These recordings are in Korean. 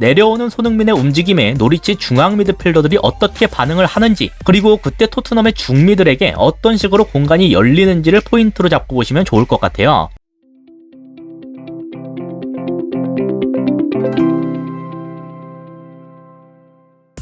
내려오는 손흥민의 움직임에 노리치 중앙 미드필더들이 어떻게 반응을 하는지 그리고 그때 토트넘의 중미들에게 어떤 식으로 공간이 열리는지를 포인트로 잡고 보시면 좋을 것 같아요.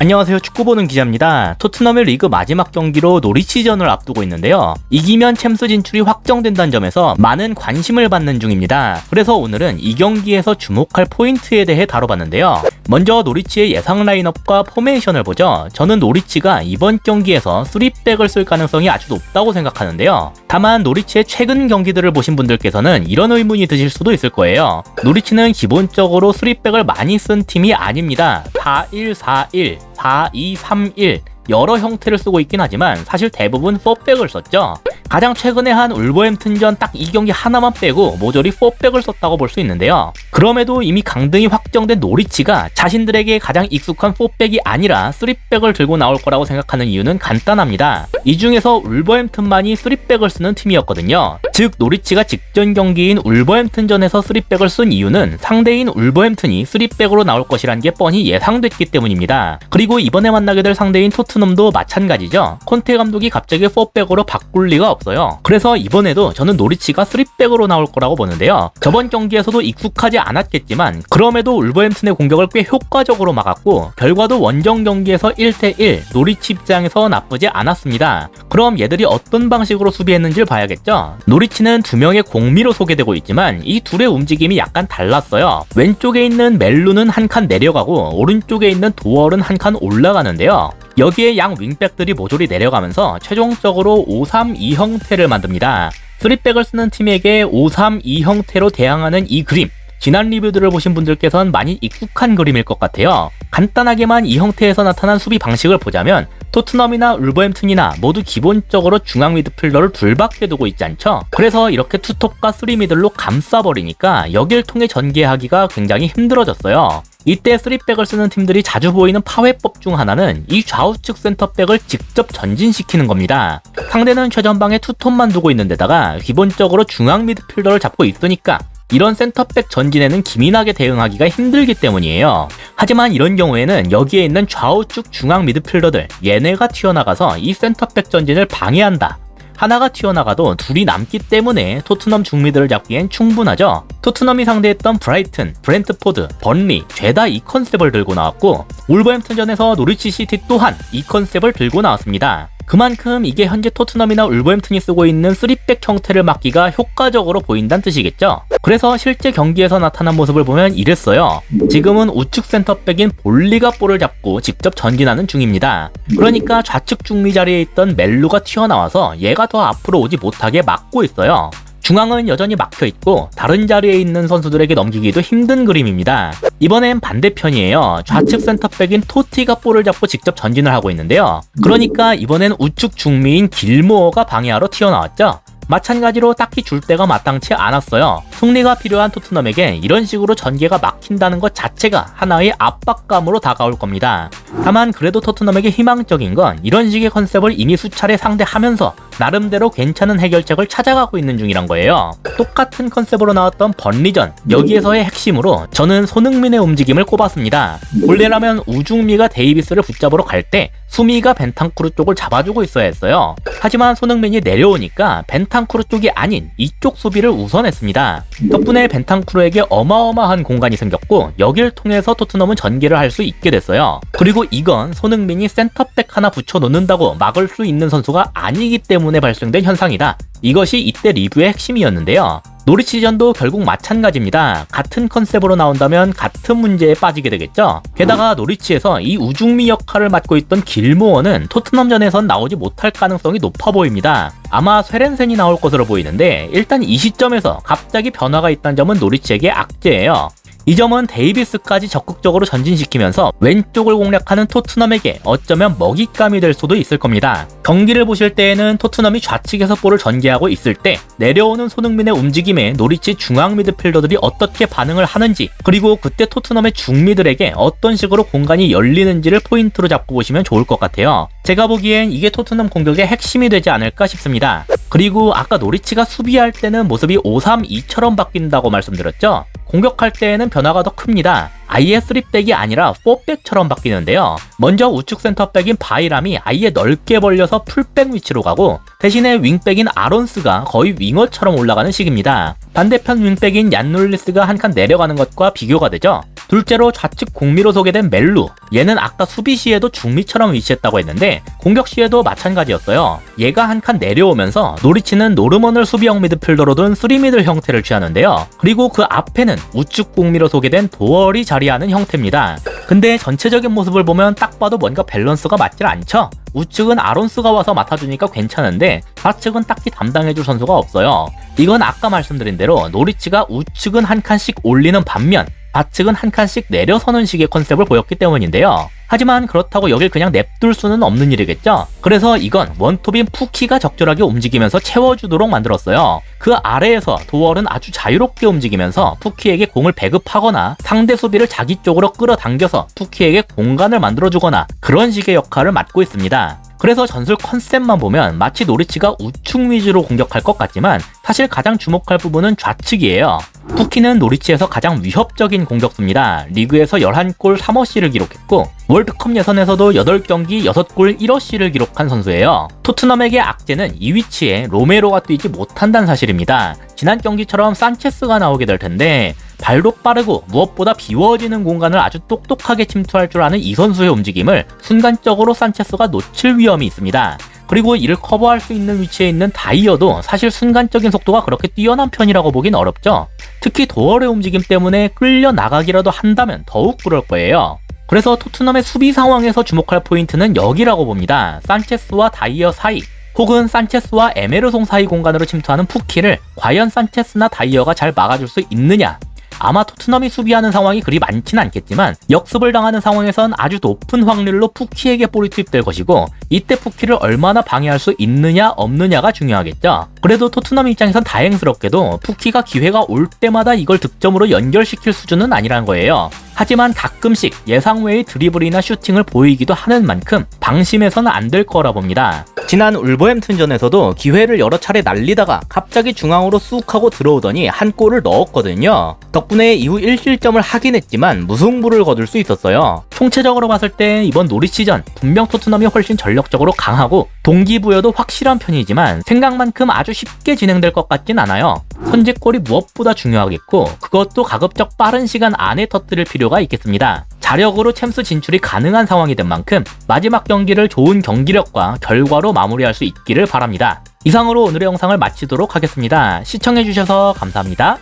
안녕하세요. 축구 보는 기자입니다. 토트넘의 리그 마지막 경기로 노리치전을 앞두고 있는데요. 이기면 챔스 진출이 확정된다는 점에서 많은 관심을 받는 중입니다. 그래서 오늘은 이 경기에서 주목할 포인트에 대해 다뤄봤는데요. 먼저 노리치의 예상 라인업과 포메이션을 보죠. 저는 노리치가 이번 경기에서 3백을 쓸 가능성이 아주 높다고 생각하는데요. 다만 노리치의 최근 경기들을 보신 분들께서는 이런 의문이 드실 수도 있을 거예요. 노리치는 기본적으로 3백을 많이 쓴 팀이 아닙니다. 4-1-4-1 4231 여러 형태를 쓰고 있긴 하지만 사실 대부분 4백을 썼죠. 가장 최근에 한 울버햄튼전 딱 이 경기 하나만 빼고 모조리 4백을 썼다고 볼 수 있는데요. 그럼에도 이미 강등이 확정된 노리치가 자신들에게 가장 익숙한 4백이 아니라 3백을 들고 나올 거라고 생각하는 이유는 간단합니다. 이 중에서 울버햄튼만이 3백을 쓰는 팀이었거든요. 즉 노리치가 직전 경기인 울버햄튼전에서 3백을 쓴 이유는 상대인 울버햄튼이 3백으로 나올 것이란 게 뻔히 예상됐기 때문입니다. 그리고 이번에 만나게 될 상대인 토트넘도 마찬가지죠. 콘테 감독이 갑자기 4백으로 바꿀 리가 없어요. 그래서 이번에도 저는 노리치가 3백으로 나올 거라고 보는데요. 저번 경기에서도 익숙하지 않았겠지만 그럼에도 울버햄튼의 공격을 꽤 효과적으로 막았고 결과도 원정 경기에서 1대1 노리치 입장에서 나쁘지 않았습니다. 그럼 얘들이 어떤 방식으로 수비했는지를 봐야겠죠. 노리치는 두 명의 공미로 소개되고 있지만 이 둘의 움직임이 약간 달랐어요. 왼쪽에 있는 멜루는 한 칸 내려가고 오른쪽에 있는 도얼은 한 칸 올라가는데요. 여기에 양 윙백들이 모조리 내려가면서 최종적으로 5-3-2 형태를 만듭니다. 3백을 쓰는 팀에게 5-3-2 형태로 대항하는 이 그림 지난 리뷰들을 보신 분들께선 많이 익숙한 그림일 것 같아요. 간단하게만 이 형태에서 나타난 수비 방식을 보자면 토트넘이나 울버햄튼이나 모두 기본적으로 중앙 미드필더를 둘밖에 두고 있지 않죠? 그래서 이렇게 투톱과 쓰리미들로 감싸버리니까 여길 통해 전개하기가 굉장히 힘들어졌어요. 이때 3백을 쓰는 팀들이 자주 보이는 파회법 중 하나는 이 좌우측 센터백을 직접 전진시키는 겁니다. 상대는 최전방에 투톱만 두고 있는 데다가 기본적으로 중앙 미드필더를 잡고 있으니까 이런 센터백 전진에는 기민하게 대응하기가 힘들기 때문이에요. 하지만 이런 경우에는 여기에 있는 좌우측 중앙 미드필더들 얘네가 튀어나가서 이 센터백 전진을 방해한다. 하나가 튀어나가도 둘이 남기 때문에 토트넘 중미들을 잡기엔 충분하죠. 토트넘이 상대했던 브라이튼, 브렌트포드, 번리, 죄다 이 컨셉을 들고 나왔고 울버햄튼전에서 노리치 시티 또한 이 컨셉을 들고 나왔습니다. 그만큼 이게 현재 토트넘이나 울버햄튼이 쓰고 있는 3백 형태를 막기가 효과적으로 보인다는 뜻이겠죠. 그래서 실제 경기에서 나타난 모습을 보면 이랬어요. 지금은 우측 센터백인 볼리가 볼을 잡고 직접 전진하는 중입니다. 그러니까 좌측 중미 자리에 있던 멜루가 튀어나와서 얘가 더 앞으로 오지 못하게 막고 있어요. 중앙은 여전히 막혀 있고 다른 자리에 있는 선수들에게 넘기기도 힘든 그림입니다. 이번엔 반대편이에요. 좌측 센터백인 토티가 볼을 잡고 직접 전진을 하고 있는데요. 그러니까 이번엔 우측 중미인 길모어가 방해하러 튀어나왔죠. 마찬가지로 딱히 줄 데가 마땅치 않았어요. 승리가 필요한 토트넘에게 이런 식으로 전개가 막힌다는 것 자체가 하나의 압박감으로 다가올 겁니다. 다만 그래도 토트넘에게 희망적인 건 이런 식의 컨셉을 이미 수차례 상대하면서 나름대로 괜찮은 해결책을 찾아가고 있는 중이란 거예요. 똑같은 컨셉으로 나왔던 번리전 여기에서의 핵심으로 저는 손흥민의 움직임을 꼽았습니다. 원래라면 우중미가 데이비스를 붙잡으러 갈 때 수미가 벤탄쿠르 쪽을 잡아주고 있어야 했어요. 하지만 손흥민이 내려오니까 벤탄쿠르 쪽이 아닌 이쪽 수비를 우선했습니다. 덕분에 벤탄쿠르에게 어마어마한 공간이 생겼고 여길 통해서 토트넘은 전개를 할 수 있게 됐어요. 그리고 이건 손흥민이 센터백 하나 붙여 놓는다고 막을 수 있는 선수가 아니기 때문에 발생된 현상이다. 이것이 이때 리뷰의 핵심이었는데요. 노리치전도 결국 마찬가지입니다. 같은 컨셉으로 나온다면 같은 문제에 빠지게 되겠죠. 게다가 노리치에서 이 우중미 역할을 맡고 있던 길모어는 토트넘전에선 나오지 못할 가능성이 높아 보입니다. 아마 쇠렌센이 나올 것으로 보이는데 일단 이 시점에서 갑자기 변화가 있다는 점은 노리치에게 악재예요. 이 점은 데이비스까지 적극적으로 전진시키면서 왼쪽을 공략하는 토트넘에게 어쩌면 먹잇감이 될 수도 있을 겁니다. 경기를 보실 때에는 토트넘이 좌측에서 볼을 전개하고 있을 때 내려오는 손흥민의 움직임에 노리치 중앙 미드필더들이 어떻게 반응을 하는지 그리고 그때 토트넘의 중미들에게 어떤 식으로 공간이 열리는지를 포인트로 잡고 보시면 좋을 것 같아요. 제가 보기엔 이게 토트넘 공격의 핵심이 되지 않을까 싶습니다. 그리고 아까 노리치가 수비할 때는 모습이 5-3-2처럼 바뀐다고 말씀드렸죠? 공격할 때에는 변화가 더 큽니다. 아예 3백이 아니라 4백처럼 바뀌는데요. 먼저 우측 센터백인 바이람이 아예 넓게 벌려서 풀백 위치로 가고 대신에 윙백인 아론스가 거의 윙어처럼 올라가는 식입니다. 반대편 윙백인 얀놀리스가 한 칸 내려가는 것과 비교가 되죠. 둘째로 좌측 공미로 소개된 멜루. 얘는 아까 수비 시에도 중미처럼 위치했다고 했는데 공격 시에도 마찬가지였어요. 얘가 한 칸 내려오면서 노리치는 노르먼을 수비형 미드필더로 둔 3미들 형태를 취하는데요. 그리고 그 앞에는 우측 공미로 소개된 도얼이 자 리하는 형태입니다. 근데 전체적인 모습을 보면 딱 봐도 뭔가 밸런스가 맞질 않죠? 우측은 아론스가 와서 맡아주니까 괜찮은데 좌측은 딱히 담당해줄 선수가 없어요. 이건 아까 말씀드린 대로 노리치가 우측은 한 칸씩 올리는 반면 좌측은 한 칸씩 내려서는 식의 컨셉을 보였기 때문인데요. 하지만 그렇다고 여길 그냥 냅둘 수는 없는 일이겠죠? 그래서 이건 원톱인 푸키가 적절하게 움직이면서 채워주도록 만들었어요. 그 아래에서 도얼은 아주 자유롭게 움직이면서 푸키에게 공을 배급하거나 상대 수비를 자기 쪽으로 끌어당겨서 푸키에게 공간을 만들어주거나 그런 식의 역할을 맡고 있습니다. 그래서 전술 컨셉만 보면 마치 노리치가 우측 위주로 공격할 것 같지만 사실 가장 주목할 부분은 좌측이에요. 푸키는 노리치에서 가장 위협적인 공격수입니다. 리그에서 11골 3어시를 기록했고 월드컵 예선에서도 8경기 6골 1어시를 기록한 선수예요. 토트넘에게 악재는 이 위치에 로메로가 뛰지 못한다는 사실입니다. 지난 경기처럼 산체스가 나오게 될 텐데 발도 빠르고 무엇보다 비워지는 공간을 아주 똑똑하게 침투할 줄 아는 이 선수의 움직임을 순간적으로 산체스가 놓칠 위험이 있습니다. 그리고 이를 커버할 수 있는 위치에 있는 다이어도 사실 순간적인 속도가 그렇게 뛰어난 편이라고 보긴 어렵죠. 특히 도어의 움직임 때문에 끌려 나가기라도 한다면 더욱 그럴 거예요. 그래서 토트넘의 수비 상황에서 주목할 포인트는 여기라고 봅니다. 산체스와 다이어 사이, 혹은 산체스와 에메르송 사이 공간으로 침투하는 푸키를 과연 산체스나 다이어가 잘 막아줄 수 있느냐 아마 토트넘이 수비하는 상황이 그리 많지는 않겠지만 역습을 당하는 상황에선 아주 높은 확률로 푸키에게 볼이 투입될 것이고 이때 푸키를 얼마나 방해할 수 있느냐 없느냐가 중요하겠죠. 그래도 토트넘 입장에선 다행스럽게도 푸키가 기회가 올 때마다 이걸 득점으로 연결시킬 수준은 아니란 거예요. 하지만 가끔씩 예상 외의 드리블이나 슈팅을 보이기도 하는 만큼 방심해서는 안 될 거라 봅니다. 지난 울버햄튼전에서도 기회를 여러 차례 날리다가 갑자기 중앙으로 쑥 하고 들어오더니 한 골을 넣었거든요. 덕분에 이후 1실점을 하긴 했지만 무승부를 거둘 수 있었어요. 총체적으로 봤을 때 이번 노리치전 분명 토트넘이 훨씬 전력적으로 강하고 동기부여도 확실한 편이지만 생각만큼 아주 쉽게 진행될 것 같진 않아요. 선제골이 무엇보다 중요하겠고 그것도 가급적 빠른 시간 안에 터뜨릴 필요가 있겠습니다. 자력으로 챔스 진출이 가능한 상황이 된 만큼 마지막 경기를 좋은 경기력과 결과로 마무리할 수 있기를 바랍니다. 이상으로 오늘의 영상을 마치도록 하겠습니다. 시청해주셔서 감사합니다.